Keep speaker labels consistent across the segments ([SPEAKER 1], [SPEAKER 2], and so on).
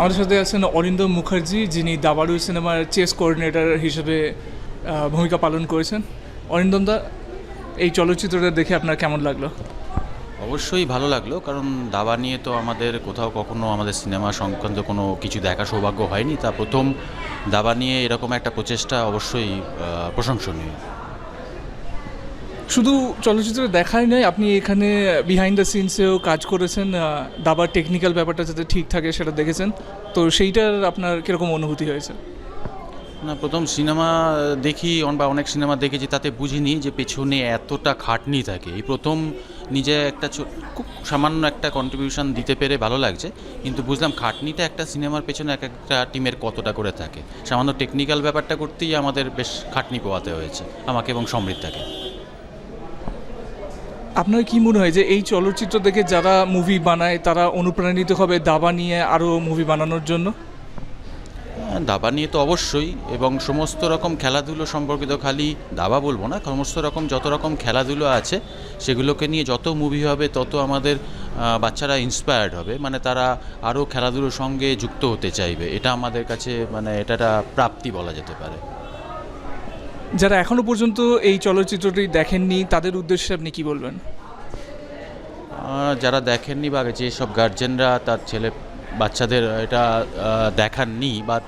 [SPEAKER 1] আমাদের সাথে আছেন অরিন্দম মুখার্জি, যিনি দাবাড়ু সিনেমার চেস কোঅর্ডিনেটর হিসেবে ভূমিকা পালন করেছেন। অরিন্দম দা এই চলচ্চিত্রটা দেখে আপনার কেমন লাগল?
[SPEAKER 2] অবশ্যই ভালো লাগল, কারণ দাবা নিয়ে তো আমাদের কোথাও কখনো আমাদের সিনেমা সংক্রান্ত কোনো কিছু দেখা সৌভাগ্য হয়নি। তা প্রথম দাবা নিয়ে এরকম একটা প্রচেষ্টা অবশ্যই প্রশংসনীয়।
[SPEAKER 1] শুধু চলচ্চিত্র দেখাই নয় আপনি এখানে বিহাইন্ড দ্য সিনসেও কাজ করেছেন দাবার টেকনিক্যাল ব্যাপারটা যাতে ঠিক থাকে সেটা দেখেছেন, তো সেইটার আপনার কীরকম অনুভূতি হয়েছে?
[SPEAKER 2] না, প্রথম সিনেমা দেখি বা অনেক সিনেমা দেখেছি, তাতে বুঝিনি যে পেছনে এতটা খাটনি থাকে। এই প্রথম নিজে একটা খুব সামান্য একটা কন্ট্রিবিউশন দিতে পেরে ভালো লাগছে, কিন্তু বুঝলাম খাটনিটা একটা সিনেমার পেছনে এক একটা টিমের কতটা করে থাকে। সামান্য টেকনিক্যাল ব্যাপারটা করতেই আমাদের বেশ খাটনি পোয়াতে হয়েছে, আমাকে এবং সমৃদ্ধাকে।
[SPEAKER 1] আপনার কি মনে হয় যে এই চলচ্চিত্র দেখে যারা মুভি বানায় তারা অনুপ্রাণিত হবে দাবা নিয়ে আরও মুভি বানানোর জন্য?
[SPEAKER 2] হ্যাঁ, দাবা নিয়ে তো অবশ্যই এবং সমস্ত রকম খেলাধুলো সম্পর্কিত খালি দাবা বলব না সমস্ত রকম যত রকম খেলাধুলো আছে সেগুলোকে নিয়ে যত মুভি হবে তত আমাদের বাচ্চারা ইন্সপায়ার্ড হবে মানে তারা আরও খেলাধুলোর সঙ্গে যুক্ত হতে চাইবে এটা আমাদের কাছে মানে এটা প্রাপ্তি বলা যেতে পারে।
[SPEAKER 1] যারা এখনও পর্যন্ত এই চলচ্চিত্রটি দেখেননি, তাদের উদ্দেশ্যে আপনি কি বলবেন?
[SPEAKER 2] যারা দেখেননি বা যেসব গার্জেনরা, তার ছেলে, বাচ্চাদের এটা দেখাননি বা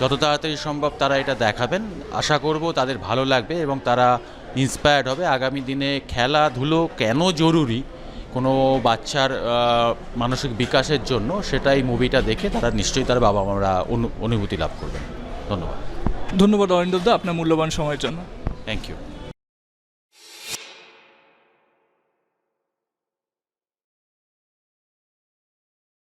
[SPEAKER 2] যত তাড়াতাড়ি সম্ভব তারা এটা দেখাবেন। আশা করব তাদের ভালো লাগবে এবং তারা ইন্সপায়ার্ড হবে। আগামী দিনে খেলাধুলো কেন জরুরি কোনো বাচ্চার মানসিক বিকাশের জন্য, সেটাই মুভিটা দেখে তারা নিশ্চয়ই তার বাবা মারা অনু- অনুভূতি লাভ করবেন। ধন্যবাদ।
[SPEAKER 1] ধন্যবাদ অরিন্দব দা আপনার মূল্যবান সময়ের জন্য।
[SPEAKER 2] Thank you